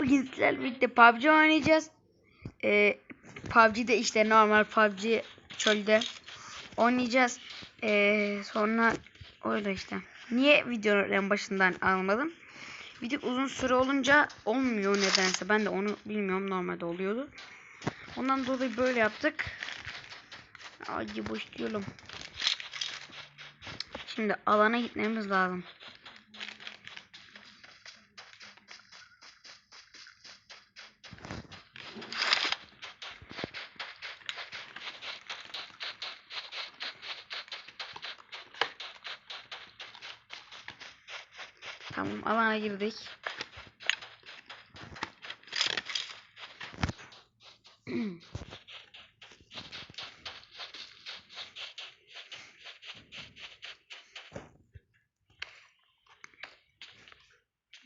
Bugün sizlerle birlikte PUBG oynayacağız. Ee, PUBG'de işte normal PUBG çölde oynayacağız. Ee, sonra öyle işte. Niye videonun en başından almadım? Video uzun süre olunca olmuyor nedense. Ben de onu bilmiyorum. Normalde oluyordu. Ondan dolayı böyle yaptık. Hadi başlayalım. Şimdi alana gitmemiz lazım. Tamam alana girdik.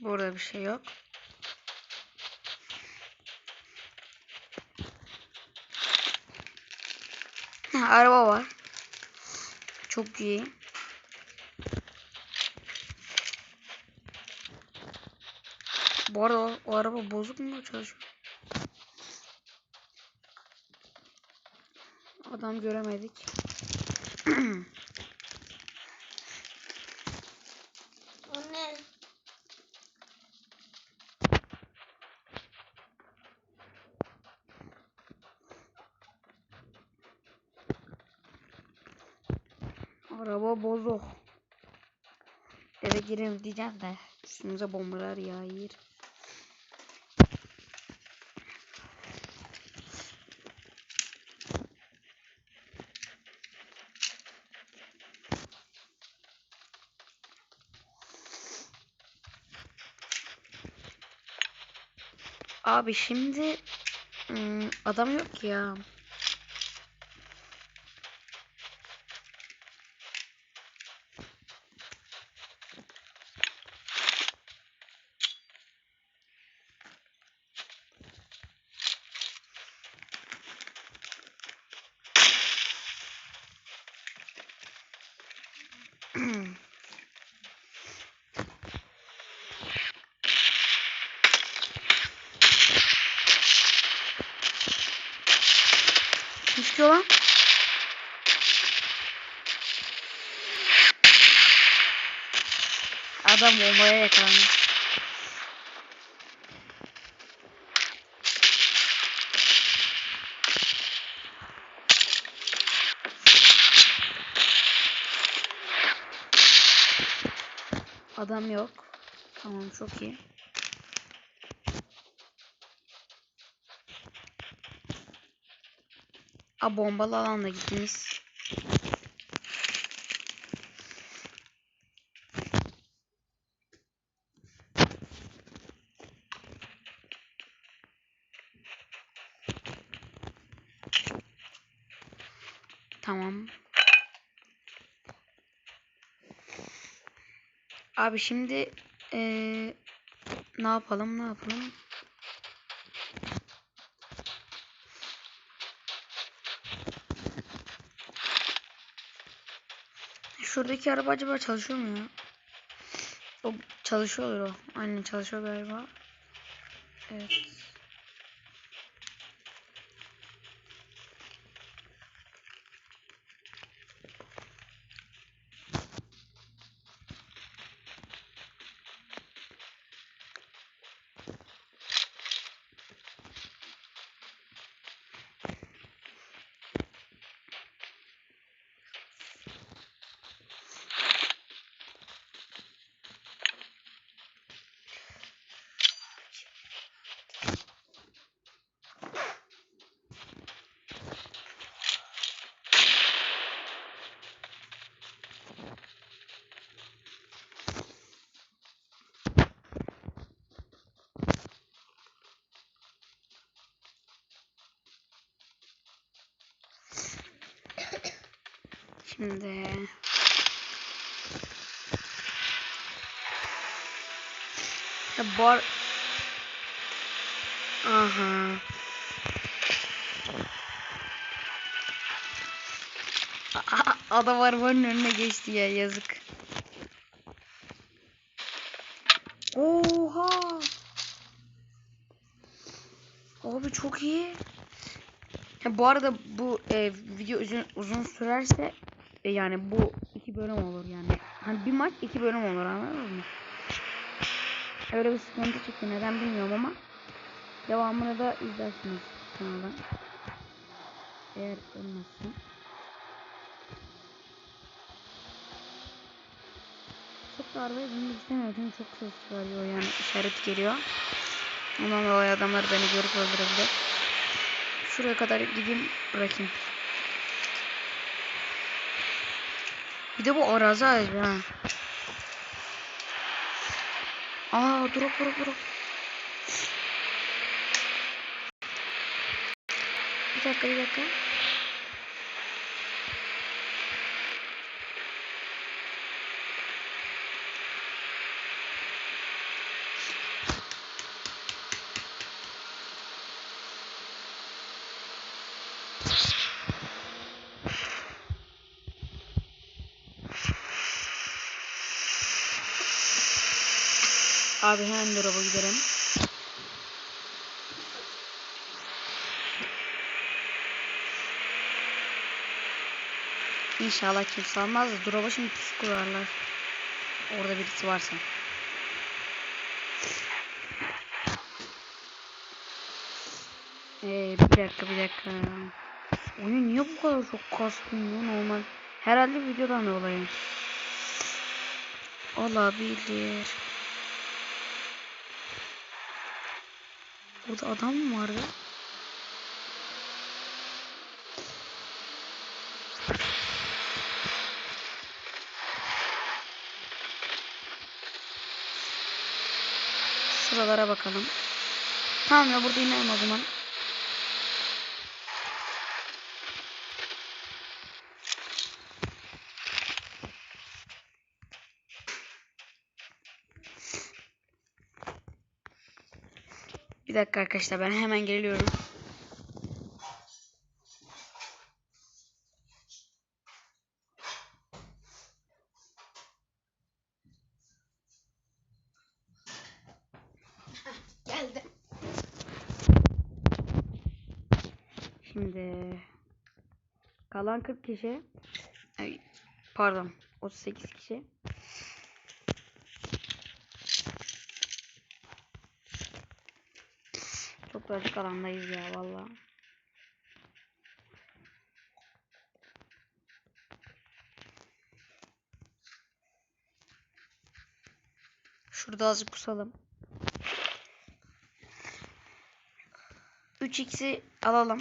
Burada bir şey yok. Araba var. Çok iyi. Bu arada o, o araba bozuk mu çalışıyor? Adam göremedik. O ne? Araba bozuk. Eve girelim diyeceğim de üstümüze bombalar yağıyor. Abi şimdi adam yok ya. Ne istiyor lan? Adam bombaya yakalandı. Adam yok. Tamam çok iyi. A bombalı alanda gittiniz. Tamam. Abi şimdi eee, ne yapalım ne yapalım? Şuradaki araba acaba çalışıyor mu ya? O çalışıyordur o. Aynen çalışıyor galiba. Evet. Şimdi ya bar Aha. A- Adam arabanın önüne geçti ya yazık. Oha. Abi çok iyi. Ha, bu arada bu e, video uzun, uzun sürerse e, yani bu iki bölüm olur yani. Hani bir maç iki bölüm olur anladınız mı? Öyle bir sıkıntı çıktı neden bilmiyorum ama devamını da izlersiniz kanalda. Eğer ölmezsin. Çok darbe edilmek istemiyorum çünkü çok ses çıkarıyor yani işaret geliyor. Ondan dolayı adamlar beni görüp öldürebilir. Şuraya kadar gideyim bırakayım. Bir de bu arazi ağacı ha. Aa drop drop drop. Bir dakika bir dakika. Abi hemen drop'a gidelim. İnşallah kimse almaz drop'a şimdi pusu kurarlar. Orada birisi varsa. Ee, bir dakika bir dakika. Oyun niye bu kadar çok kastın ya normal? Herhalde videodan dolayı. Olabilir. Burada adam mı vardı? Şuralara bakalım. Tamam ya burada inelim o zaman. Bir dakika arkadaşlar ben hemen geliyorum. Geldi. Şimdi kalan 40 kişi ay, pardon 38 kişi çok da açık alandayız ya valla. Şurada azıcık kusalım. 3x'i alalım.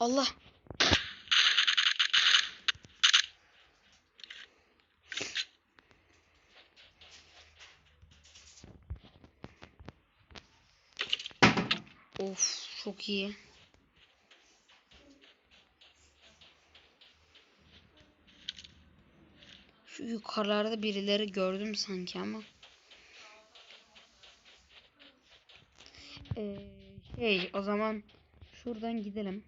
Allah. Of çok iyi. Şu yukarılarda birileri gördüm sanki ama. Ee, şey o zaman şuradan gidelim.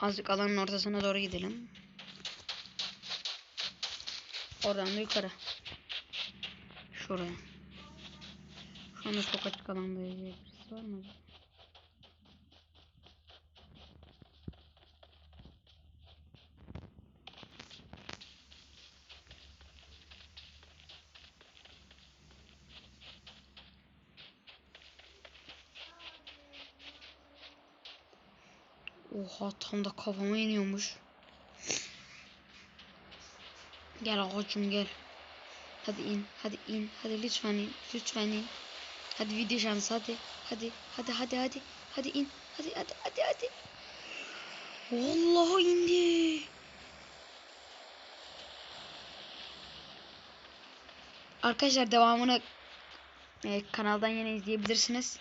Azıcık alanın ortasına doğru gidelim. Oradan da yukarı. Şuraya. Şu anda çok açık alandayız. Birisi var mı acaba? Oha tam da kafama iniyormuş. Gel ağacım gel. Hadi in, hadi in, hadi lütfen in, lütfen in. Hadi video şansı hadi, hadi, hadi, hadi, hadi, hadi in, hadi, hadi, hadi, hadi. Vallahi indi. Arkadaşlar devamını e, kanaldan yine izleyebilirsiniz.